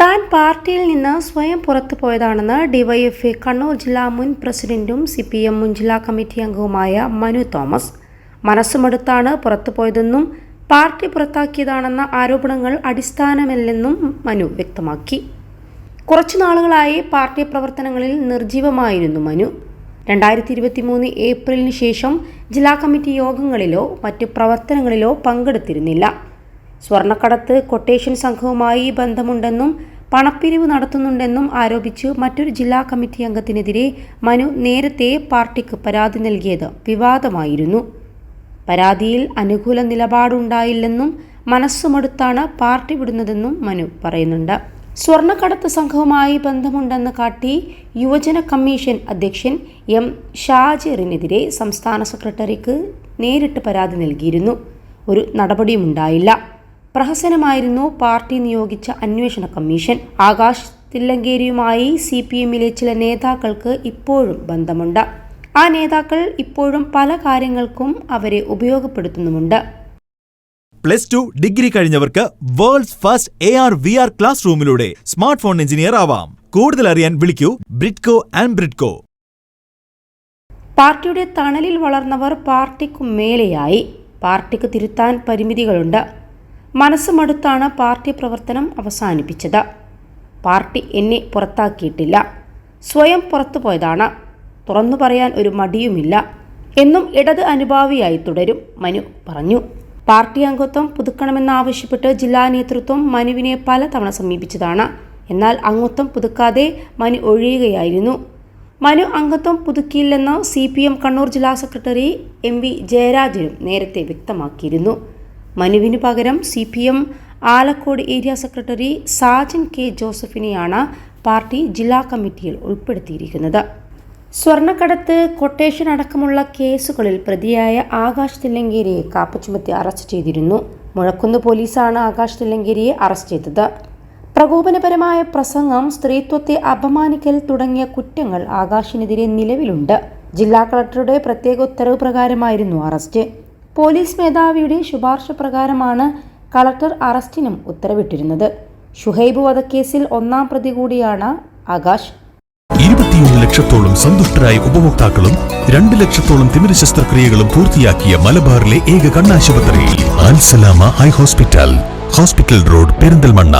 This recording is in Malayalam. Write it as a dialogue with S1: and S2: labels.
S1: താൻ പാർട്ടിയിൽ നിന്ന് സ്വയം പുറത്തു പോയതാണെന്ന് ഡിവൈഎഫ്ഐ കണ്ണൂർ ജില്ലാ മുൻ പ്രസിഡന്റും സി പി എം മുൻ ജില്ലാ കമ്മിറ്റി അംഗവുമായ മനു തോമസ്. മനസ്സുമെടുത്താണ് പുറത്തു പോയതെന്നും പാർട്ടി പുറത്താക്കിയതാണെന്ന ആരോപണങ്ങൾ അടിസ്ഥാനമല്ലെന്നും മനു വ്യക്തമാക്കി. കുറച്ചു നാളുകളായി പാർട്ടി പ്രവർത്തനങ്ങളിൽ നിർജീവമായിരുന്നു മനു. രണ്ടായിരത്തി ഇരുപത്തി മൂന്ന് ഏപ്രിലിന് ശേഷം ജില്ലാ കമ്മിറ്റി യോഗങ്ങളിലോ മറ്റ് പ്രവർത്തനങ്ങളിലോ പങ്കെടുത്തിരുന്നില്ല. സ്വർണക്കടത്ത് കൊട്ടേഷൻ സംഘവുമായി ബന്ധമുണ്ടെന്നും പണപ്പിരിവ് നടത്തുന്നുണ്ടെന്നും ആരോപിച്ച് മറ്റൊരു ജില്ലാ കമ്മിറ്റി അംഗത്തിനെതിരെ മനു നേരത്തെ പാർട്ടിക്ക് പരാതി നൽകിയത് വിവാദമായിരുന്നു. പരാതിയിൽ അനുകൂല നിലപാടുണ്ടായില്ലെന്നും മനസ്സുമടുത്താണ് പാർട്ടി വിടുന്നതെന്നും മനു പറയുന്നുണ്ട്. സ്വർണക്കടത്ത് സംഘവുമായി ബന്ധമുണ്ടെന്ന് കാട്ടി യുവജന കമ്മീഷൻ അധ്യക്ഷൻ എം ഷാജിറിനെതിരെ സംസ്ഥാന സെക്രട്ടറിക്ക് നേരിട്ട് പരാതി നൽകിയിരുന്നു. ഒരു നടപടിയുമുണ്ടായില്ല. പ്രഹസനമായിരുന്നു പാർട്ടി നിയോഗിച്ച അന്വേഷണ കമ്മീഷൻ. ആകാശ് തില്ലങ്കേരിയുമായി സി പി എമ്മിലെ ചില നേതാക്കൾക്ക് ഇപ്പോഴും ബന്ധമുണ്ട്. ആ നേതാക്കൾ ഇപ്പോഴും പല കാര്യങ്ങൾക്കും അവരെ ഉപയോഗപ്പെടുത്തുന്നുമുണ്ട്.
S2: Plus two degree കഴിഞ്ഞവർക്ക് world's first A R V R class റൂമിലൂടെ smart phone engineer ആവാം. കൂടുതൽ അറിയാൻ വിളിക്കൂ ബ്രിഡ്കോ ആൻഡ് ബ്രിഡ്കോ.
S1: പാർട്ടിയുടെ തണലിൽ വളർന്നവർ പാർട്ടിക്കു മേലെയായി. പാർട്ടിക്ക് തിരുത്താൻ പരിമിതികളുണ്ട്. മനസ്സുമടുത്താണ് പാർട്ടി പ്രവർത്തനം അവസാനിപ്പിച്ചത്. പാർട്ടി എന്നെ പുറത്താക്കിയിട്ടില്ല. സ്വയം പുറത്തു പോയതാണ്. തുറന്നു പറയാൻ ഒരു മടിയുമില്ല. എന്നും ഇടത് അനുഭാവിയായി തുടരും മനു പറഞ്ഞു. പാർട്ടി അംഗത്വം പുതുക്കണമെന്നാവശ്യപ്പെട്ട് ജില്ലാ നേതൃത്വം മനുവിനെ പലതവണ സമീപിച്ചതാണ്. എന്നാൽ അംഗത്വം പുതുക്കാതെ മനു ഒഴിയുകയായിരുന്നു. മനു അംഗത്വം പുതുക്കിയില്ലെന്ന് സി പി എം കണ്ണൂർ ജില്ലാ സെക്രട്ടറി എം വി ജയരാജനും നേരത്തെ വ്യക്തമാക്കിയിരുന്നു. മനുവിന് പകരം C P M Alakode area secretary Sajan K ജോസഫിനെയാണ് party ജില്ലാ കമ്മിറ്റിയിൽ ഉൾപ്പെടുത്തിയിരിക്കുന്നത്. സ്വർണക്കടത്ത് കൊട്ടേഷൻ അടക്കമുള്ള കേസുകളിൽ പ്രതിയായ ആകാശ് തില്ലങ്കേരിയെ കാപ്പ ചുമത്തി അറസ്റ്റ് ചെയ്തിരുന്നു. മുഴക്കുന്ന് പോലീസാണ് ആകാശ് തില്ലങ്കേരിയെ അറസ്റ്റ് ചെയ്തത്. പ്രകോപനപരമായ പ്രസംഗം സ്ത്രീത്വത്തെ അപമാനിക്കൽ തുടങ്ങിയ കുറ്റങ്ങൾ ആകാശിനെതിരെ നിലവിലുണ്ട്. ജില്ലാ കളക്ടറുടെ പ്രത്യേക ഉത്തരവ് പ്രകാരമായിരുന്നു അറസ്റ്റ്. പോലീസ് മേധാവിയുടെ ശുപാർശ പ്രകാരമാണ് കളക്ടർ അറസ്റ്റിനും ഉത്തരവിട്ടിരുന്നത്. ഷുഹൈബ് വധക്കേസിൽ ഒന്നാം പ്രതി കൂടിയാണ് ആകാശ്.
S3: ഇരുപത്തിയൊന്ന് ലക്ഷത്തോളം സന്തുഷ്ടരായ ഉപഭോക്താക്കളും രണ്ട് ലക്ഷത്തോളം തിമിര ശസ്ത്രക്രിയകളും പൂർത്തിയാക്കിയ മലബാറിലെ ഏക കണ്ണാശുപത്രി Al Salama eye hospital hospital road Perinthalmanna.